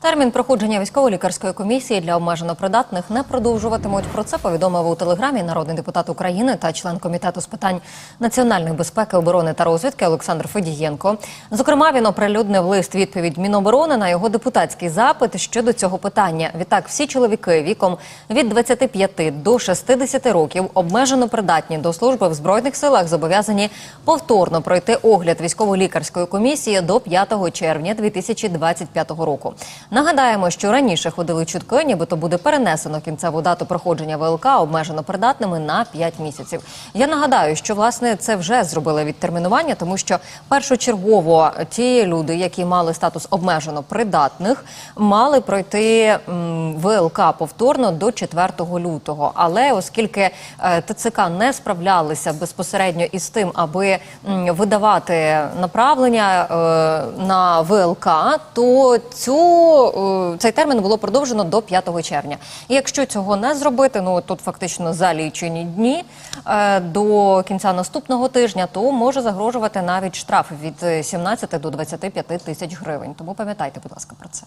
Термін проходження військово-лікарської комісії для обмежено придатних не продовжуватимуть. Про це повідомив у телеграмі народний депутат України та член комітету з питань національної безпеки, оборони та розвідки Олександр Федієнко. Зокрема, він оприлюднив лист відповідь Міноборони на його депутатський запит щодо цього питання. Відтак, всі чоловіки віком від 25 до 60 років обмежено придатні до служби в збройних силах зобов'язані повторно пройти огляд військово-лікарської комісії до 5 червня 2025 року. Нагадаємо, що раніше ходили чутки, нібито буде перенесено кінцеву дату проходження ВЛК обмежено придатними на 5 місяців. Я нагадаю, що власне це вже зробили відтермінування, тому що першочергово ті люди, які мали статус обмежено придатних, мали пройти ВЛК повторно до 4 лютого. Але оскільки е, ТЦК не справлялися безпосередньо із тим, аби видавати направлення е, на ВЛК, то цю е, цей термін було продовжено до 5 червня. І якщо цього не зробити, ну тут фактично за лічені дні е, до кінця наступного тижня, то може загрожувати навіть штраф від е, 17 до 25 тисяч гривень. Тому пам'ятайте, будь ласка, про це.